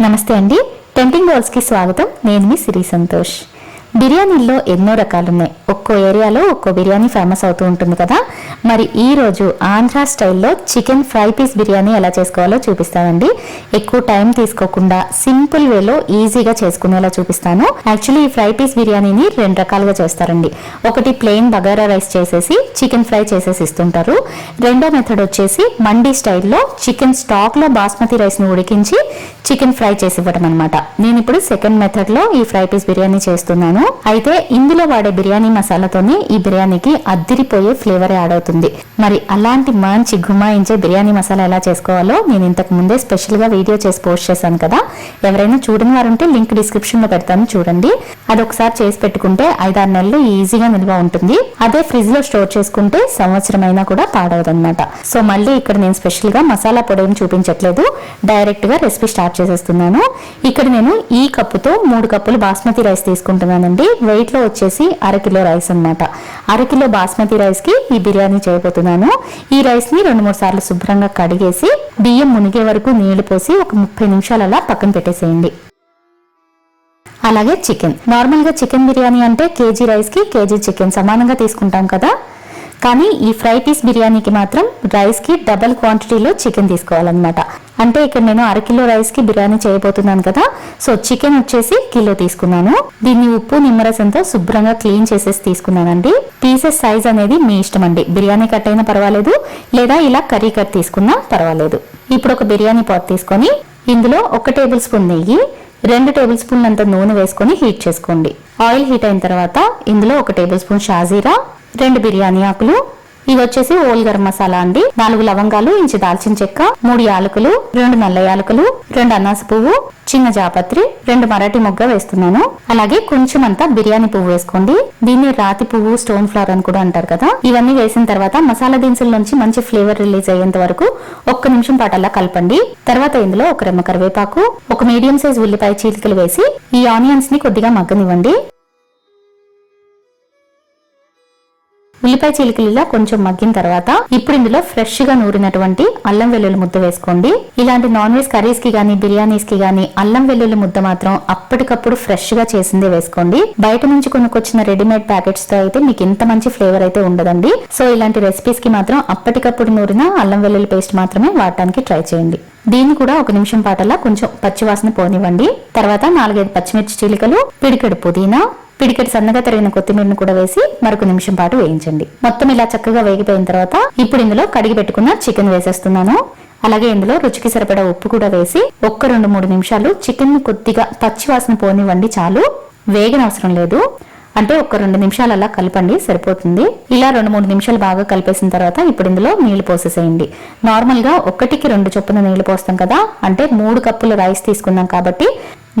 నమస్తే అండి టెంటింగ్కి స్వాగతం. నేను మీ సిరి సంతోష్. బిర్యానీల్లో ఎన్నో రకాలు ఉన్నాయి ఒక్కో ఏరియాలో ఒక్కో బిర్యానీ ఫేమస్ అవుతూ ఉంటుంది కదా. మరి ఈరోజు ఆంధ్ర స్టైల్లో చికెన్ ఫ్రై పీస్ బిర్యానీ ఎలా చేసుకోవాలో చూపిస్తానండి. ఎక్కువ టైం తీసుకోకుండా సింపుల్ వేలో ఈజీగా చేసుకునేలా చూపిస్తాను. యాక్చువల్లీ ఈ ఫ్రై పీస్ బిర్యానీని రెండు రకాలుగా చేస్తారండి. ఒకటి ప్లెయిన్ బగారా రైస్ చేసేసి చికెన్ ఫ్రై చేసేసి ఇస్తుంటారు. రెండో మెథడ్ వచ్చేసి మండీ స్టైల్లో చికెన్ స్టాక్లో బాస్మతి రైస్ని ఉడికించి చికెన్ ఫ్రై చేసి ఇవ్వడం అనమాట నేను ఇప్పుడు సెకండ్ మెథడ్లో ఈ ఫ్రై పీస్ బిర్యానీ చేస్తున్నాను. అయితే ఇందులో వాడే బిర్యానీ మసాలాతోనే ఈ బిర్యానీకి అద్దిరిపోయే ఫ్లేవర్ యాడ్ అవుతుంది. మరి అలాంటి మంచి గుమాయించే బిర్యానీ మసాలా ఎలా చేసుకోవాలో నేను ఇంతకు ముందే స్పెషల్గా వీడియో చేసి పోస్ట్ చేశాను కదా. ఎవరైనా చూడని వారుంటే లింక్ డిస్క్రిప్షన్లో పెడతాను చూడండి. అది ఒకసారి చేసి పెట్టుకుంటే ఐదారు నెలలు ఈజీగా నిల్వ ఉంటుంది. అదే ఫ్రిడ్జ్లో స్టోర్ చేసుకుంటే సంవత్సరం అయినా కూడా పాడవదు అనమాట సో మళ్ళీ ఇక్కడ నేను స్పెషల్గా మసాలా పొడి ఏం చూపించట్లేదు. డైరెక్ట్గా రెసిపీ స్టార్ట్ చేసేస్తున్నాను. ఇక్కడ నేను ఈ కప్పుతో మూడు కప్పులు బాస్మతి రైస్ తీసుకుంటున్నానండి. అండి వెయిట్లో వచ్చేసి అరకిలో రైస్ అన్నమాట. అరకిలో బాస్మతి రైస్కి ఈ బిర్యానీ చేయబోతున్నాను. ఈ రైస్ని రెండు మూడు సార్లు శుభ్రంగా కడిగేసి బియ్యం మునిగే వరకు నీళ్ళు పోసి ఒక ముప్పై నిమిషాలు అలా పక్కన పెట్టేసేయండి. అలాగే చికెన్. నార్మల్గా చికెన్ బిర్యానీ అంటే కేజీ రైస్కి కేజీ చికెన్ సమానంగా తీసుకుంటాం కదా. కానీ ఈ ఫ్రై పీస్ బిర్యానీకి మాత్రం రైస్కి డబల్ క్వాంటిటీలో చికెన్ తీసుకోవాలన్నమాట. అంటే ఇక్కడ నేను అరకిలో రైస్కి బిర్యానీ చేయబోతున్నాను కదా సో చికెన్ వచ్చేసి కిలో తీసుకున్నాను. దీన్ని ఉప్పు నిమ్మరసంతో శుభ్రంగా క్లీన్ చేసేసి తీసుకున్నానండి. పీసెస్ సైజ్ అనేది మీ ఇష్టం అండి. బిర్యానీ కట్ అయినా పర్వాలేదు లేదా ఇలా కర్రీ కట్ తీసుకున్నా పర్వాలేదు. ఇప్పుడు ఒక బిర్యానీ పాట్ తీసుకొని ఇందులో ఒక టేబుల్ స్పూన్ నెయ్యి రెండు టేబుల్ స్పూన్ అంత నూనె వేసుకొని హీట్ చేసుకోండి. ఆయిల్ హీట్ అయిన తర్వాత ఇందులో ఒక టేబుల్ స్పూన్ షాజీరా రెండు బిర్యానీ ఆకులు ఇది వచ్చేసి ఓల్ గరం మసాలా అండి. నాలుగు లవంగాలు ఇంచు దాల్చిన చెక్క మూడు యాలకులు రెండు నల్ల యాలకులు రెండు అనాస పువ్వు చిన్న జాపత్రి రెండు మరాఠీ మొగ్గ వేస్తున్నాను. అలాగే కొంచెం అంతా బిర్యానీ పువ్వు వేసుకోండి. దీన్ని రాతి పువ్వు స్టోన్ ఫ్లవర్ అని కూడా అంటారు కదా. ఇవన్నీ వేసిన తర్వాత మసాలా దినుసుల నుంచి మంచి ఫ్లేవర్ రిలీజ్ అయ్యేంత వరకు ఒక్క నిమిషం పాటు అలా కలపండి. తర్వాత ఇందులో ఒక రెమ్మ కరివేపాకు ఒక మీడియం సైజ్ ఉల్లిపాయ చీలికలు వేసి ఈ ఆనియన్స్ని కొద్దిగా మగ్గనివ్వండి. ఉల్లిపాయ చిలికలు కొంచెం మగ్గిన తర్వాత ఇప్పుడు ఇందులో ఫ్రెష్గా నూరినటువంటి అల్లం వెల్లుల్లి ముద్ద వేసుకోండి. ఇలాంటి నాన్ వెజ్ కర్రీస్కి గానీ బిర్యానీస్కి గానీ అల్లం వెల్లుల్లి ముద్ద మాత్రం అప్పటికప్పుడు ఫ్రెష్గా చేసిందే వేసుకోండి. బయట నుంచి కొనుక్కొచ్చిన రెడీమేడ్ ప్యాకెట్స్తో అయితే మీకు ఇంత మంచి ఫ్లేవర్ అయితే ఉండదండి. సో ఇలాంటి రెసిపీస్కి మాత్రం అప్పటికప్పుడు నూరిన అల్లం వెల్లుల్లి పేస్ట్ మాత్రమే వాడటానికి ట్రై చేయండి. దీన్ని కూడా ఒక నిమిషం పాటలా కొంచెం పచ్చివాసన పోనివ్వండి. తర్వాత నాలుగైదు పచ్చిమిర్చి చీలికలు పిడికెడు పుదీనా పిడికెట్ సన్నగా తరిగిన కొత్తిమీరను కూడా వేసి మరొక నిమిషం పాటు వేయించండి. మొత్తం ఇలా చక్కగా వేగిపోయిన తర్వాత ఇప్పుడు ఇందులో కడిగి పెట్టుకున్న చికెన్ వేసేస్తున్నాను. అలాగే ఇందులో రుచికి సరిపడా ఉప్పు కూడా వేసి ఒక్క రెండు మూడు నిమిషాలు చికెన్ కొద్దిగా పచ్చి వాసన పోనివ్వండి చాలు. వేగనవసరం లేదు. అంటే ఒక రెండు నిమిషాలు అలా కలపండి సరిపోతుంది. ఇలా రెండు మూడు నిమిషాలు బాగా కలిపేసిన తర్వాత ఇప్పుడు ఇందులో నీళ్ళు పోసేసేయండి. నార్మల్గా ఒకటికి రెండు చొప్పున నీళ్ళు పోస్తాం కదా అంటే మూడు కప్పులు రైస్ తీసుకున్నాం కాబట్టి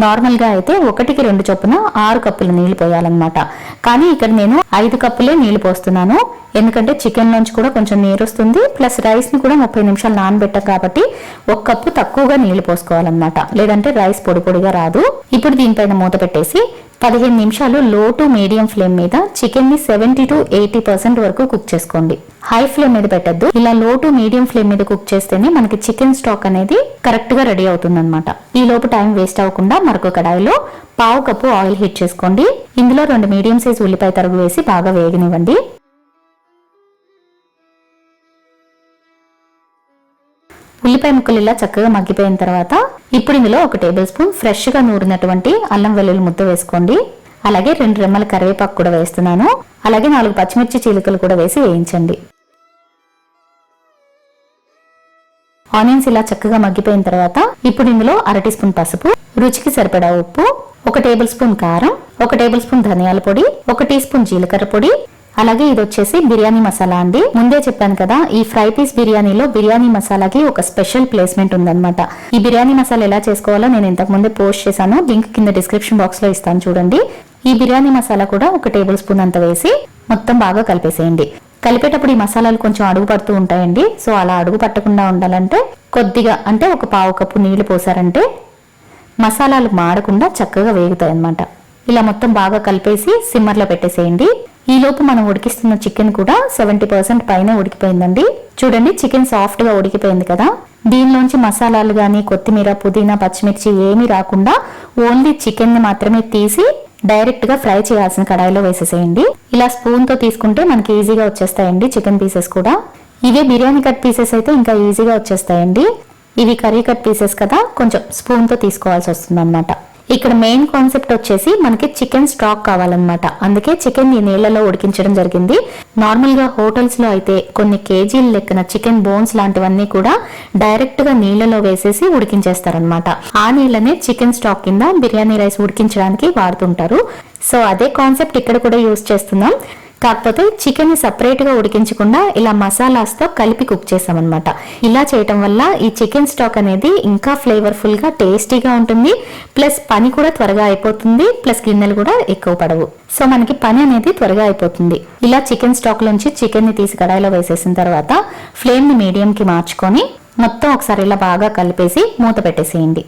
నార్మల్గా అయితే ఒకటికి రెండు చొప్పున ఆరు కప్పులు నీళ్ళు పోయాలన్నమాట. కానీ ఇక్కడ నేను ఐదు కప్పులే నీళ్ళు పోస్తున్నాను. ఎందుకంటే చికెన్ నుంచి కూడా కొంచెం నీరు వస్తుంది ప్లస్ రైస్ని కూడా ముప్పై నిమిషాలు నానబెట్టాం కాబట్టి ఒక కప్పు తక్కువగా నీళ్ళు పోసుకోవాలన్నమాట. లేదంటే రైస్ పొడి పొడిగా రాదు. ఇప్పుడు దీనిపైన మూత పెట్టేసి పదిహేను నిమిషాలు లో టు మీడియం ఫ్లేమ్ మీద చికెన్ని సెవెంటీ టు ఎయిటీ పర్సెంట్ వరకు కుక్ చేసుకోండి. హై ఫ్లేమ్ మీద పెట్టద్దు. ఇలా లో టు మీడియం ఫ్లేమ్ మీద కుక్ చేస్తేనే మనకి చికెన్ స్టాక్ అనేది కరెక్ట్గా రెడీ అవుతుంది ఈ లోపు టైం వేస్ట్ అవ్వకుండా మరొక కడాయిలో పావు కప్పు ఆయిల్ హీట్ చేసుకోండి. ఇందులో రెండు మీడియం సైజ్ ఉల్లిపాయ తరుగు వేసి బాగా వేగనివ్వండి. ఉల్లిపాయ ముక్కలు ఇలా చక్కగా మగ్గిపోయిన తర్వాత ఇప్పుడు ఇందులో ఒక టేబుల్ స్పూన్ ఫ్రెష్గా నూరినటువంటి అల్లం వెల్లుల్లి ముద్ద వేసుకోండి. అలాగే రెండు రెమ్మల కరివేపాకు కూడా వేస్తున్నాను. అలాగే నాలుగు పచ్చిమిర్చి చీలికలు కూడా వేసి వేయించండి. ఆనియన్స్ ఇలా చక్కగా మగ్గిపోయిన తర్వాత ఇప్పుడు ఇందులో అర టీ స్పూన్ పసుపు రుచికి సరిపడా ఉప్పు ఒక టేబుల్ స్పూన్ కారం ఒక టేబుల్ స్పూన్ ధనియాల పొడి ఒక టీ స్పూన్ జీలకర్ర పొడి. అలాగే ఇది వచ్చేసి బిర్యానీ మసాలా అండి. ముందే చెప్పాను కదా ఈ ఫ్రై పీస్ బిర్యానీలో బిర్యానీ మసాలాకి ఒక స్పెషల్ ప్లేస్మెంట్ ఉందన్నమాట. ఈ బిర్యానీ మసాలా ఎలా చేసుకోవాలో నేను ఇంతకు ముందే పోస్ట్ చేశాను. లింక్ కింద డిస్క్రిప్షన్ బాక్స్లో ఇస్తాను చూడండి. ఈ బిర్యానీ మసాలా కూడా ఒక టేబుల్ స్పూన్ అంత వేసి మొత్తం బాగా కలిపేసేయండి. కలిపేటప్పుడు ఈ మసాలాలు కొంచెం అడుగు పడుతూ ఉంటాయండి. సో అలా అడుగు పట్టకుండా ఉండాలంటే కొద్దిగా అంటే ఒక పావు కప్పు నీళ్ళు పోసారంటే మసాలాలు మాడకుండా చక్కగా వేగుతాయి అన్నమాట ఇలా మొత్తం బాగా కలిపేసి సిమ్మర్లో పెట్టేసేయండి. ఈలోపు మనం ఉడికిస్తున్న చికెన్ కూడా సెవెంటీ పర్సెంట్ పైన ఉడికిపోయిందండి. చూడండి చికెన్ సాఫ్ట్గా ఉడికిపోయింది కదా. దీనిలోంచి మసాలాలు కానీ కొత్తిమీర పుదీనా పచ్చిమిర్చి ఏమీ రాకుండా ఓన్లీ చికెన్ని మాత్రమే తీసి డైరెక్ట్గా ఫ్రై చేయాల్సిన కడాయిలో వేసేసేయండి. ఇలా స్పూన్తో తీసుకుంటే మనకి ఈజీగా వచ్చేస్తాయండి చికెన్ పీసెస్ కూడా. ఇవే బిర్యానీ కట్ పీసెస్ అయితే ఇంకా ఈజీగా వచ్చేస్తాయండి. ఇవి కర్రీ కట్ పీసెస్ కదా కొంచెం స్పూన్తో తీసుకోవాల్సి వస్తుంది అనమాట ఇక్కడ మెయిన్ కాన్సెప్ట్ వచ్చేసి మనకి చికెన్ స్టాక్ కావాలన్నమాట. అందుకే చికెన్ ఈ నీళ్ళలో ఉడికించడం జరిగింది. నార్మల్గా హోటల్స్లో అయితే కొన్ని కేజీల లెక్కన చికెన్ బోన్స్ లాంటివన్నీ కూడా డైరెక్ట్గా నీళ్ళలో వేసేసి ఉడికించేస్తారనమాట ఆ నీళ్ళనే చికెన్ స్టాక్ కింద బిర్యానీ రైస్ ఉడికించడానికి వాడుతుంటారు. సో అదే కాన్సెప్ట్ ఇక్కడ కూడా యూస్ చేస్తున్నాం. కాకపోతే చికెన్ని సపరేట్గా ఉడికించకుండా ఇలా మసాలాస్తో కలిపి కుక్ చేసామన్నమాట ఇలా చేయటం వల్ల ఈ చికెన్ స్టాక్ అనేది ఇంకా ఫ్లేవర్ఫుల్గా టేస్టీగా ఉంటుంది. ప్లస్ పని కూడా త్వరగా అయిపోతుంది. ప్లస్ గిన్నెలు కూడా ఎక్కువ పడవు. సో మనకి పని అనేది త్వరగా అయిపోతుంది. ఇలా చికెన్ స్టాక్ నుంచి చికెన్ని తీసి కడాయిలో వేసేసిన తర్వాత ఫ్లేమ్ని మీడియం కి మార్చుకొని మొత్తం ఒకసారి ఇలా బాగా కలిపేసి మూత పెట్టేసేయండి.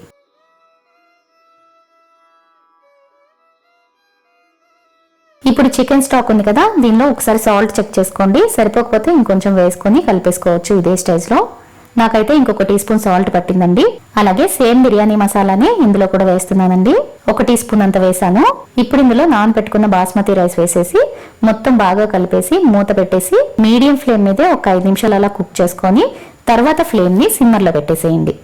చికెన్ స్టాక్ ఉంది కదా దీనిలో ఒకసారి సాల్ట్ చెక్ చేసుకోండి. సరిపోకపోతే ఇంకొంచెం వేసుకొని కలిపేసుకోవచ్చు ఇదే స్టేజ్లో నాకైతే ఇంకొక టీ స్పూన్ సాల్ట్ పట్టిందండి. అలాగే సేమ్ బిర్యానీ మసాలానే ఇందులో కూడా వేస్తున్నానండి. ఒక టీ స్పూన్ అంత వేసాను. ఇప్పుడు ఇందులో నాన్ పెట్టుకున్న బాస్మతి రైస్ వేసేసి మొత్తం బాగా కలిపేసి మూత పెట్టేసి మీడియం ఫ్లేమ్ మీదే ఒక ఐదు నిమిషాలు అలా కుక్ చేసుకొని తర్వాత ఫ్లేమ్ని సిమ్మర్లో పెట్టేసేయండి.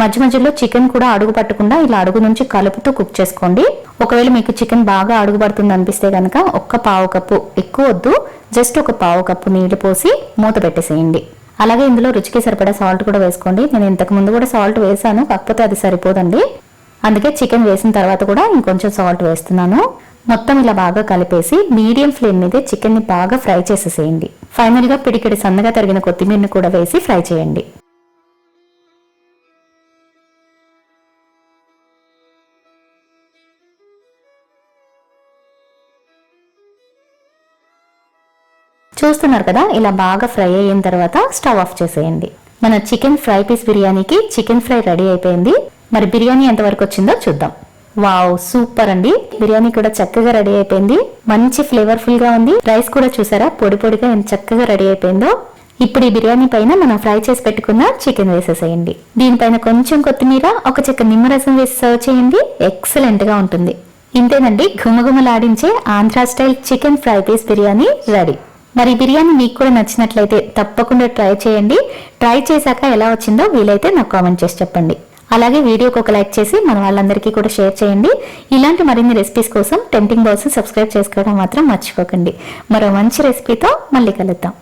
మధ్య మధ్యలో చికెన్ కూడా అడుగు పట్టకుండా ఇలా అడుగు నుంచి కలుపుతూ కుక్ చేసుకోండి. ఒకవేళ మీకు చికెన్ బాగా అడుగు పడుతుంది అనిపిస్తే కనుక ఒక్క పావు కప్పు ఎక్కువ వద్దు. జస్ట్ ఒక పావు కప్పు నీళ్ళు పోసి మూత పెట్టేసేయండి. అలాగే ఇందులో రుచికి సరిపడా సాల్ట్ కూడా వేసుకోండి. నేను ఇంతకు ముందు కూడా సాల్ట్ వేసాను కాకపోతే అది సరిపోదండి. అందుకే చికెన్ వేసిన తర్వాత కూడా ఇంకొంచెం సాల్ట్ వేస్తున్నాను. మొత్తం ఇలా బాగా కలిపేసి మీడియం ఫ్లేమ్ మీదే చికెన్ని బాగా ఫ్రై చేసేసేయండి. ఫైనల్గా పిడికిడి సన్నగా తరిగిన కొత్తిమీరని కూడా వేసి ఫ్రై చేయండి. చూస్తున్నారు కదా ఇలా బాగా ఫ్రై అయిన తర్వాత స్టవ్ ఆఫ్ చేసేయండి. మన చికెన్ ఫ్రై పీస్ బిర్యానీకి చికెన్ ఫ్రై రెడీ అయిపోయింది. మరి బిర్యానీ ఎంతవరకు వచ్చిందో చూద్దాం. వావ్ సూపర్ అండి. బిర్యానీ కూడా చక్కగా రెడీ అయిపోయింది. మంచి ఫ్లేవర్ఫుల్గా ఉంది. రైస్ కూడా చూసారా పొడి పొడిగా ఎంత చక్కగా రెడీ అయిపోయిందో. ఇప్పుడు ఈ బిర్యానీ పైన మనం ఫ్రై చేసి పెట్టుకున్న చికెన్ వేసేసేయండి. దీనిపైన కొంచెం కొత్తిమీర ఒక చెక్క నిమ్మరసం వేసి సర్వ్ చేయండి. ఎక్సలెంట్గా ఉంటుంది. ఇంతేనండి ఘుమఘుమలాడించే Andhra style chicken fry piece biryani ready. మరి బిర్యానీ మీకు కూడా నచ్చినట్లయితే తప్పకుండా ట్రై చేయండి. ట్రై చేశాక ఎలా వచ్చిందో వీలైతే నాకు కామెంట్ చేసి చెప్పండి. అలాగే వీడియోకి ఒక లైక్ చేసి మన వాళ్ళందరికీ కూడా షేర్ చేయండి. ఇలాంటి మరిన్ని రెసిపీస్ కోసం టెంటింగ్ బాల్స్ సబ్స్క్రైబ్ చేసుకోవడం మాత్రం మర్చిపోకండి. మరో మంచి రెసిపీతో మళ్ళీ కలుద్దాం.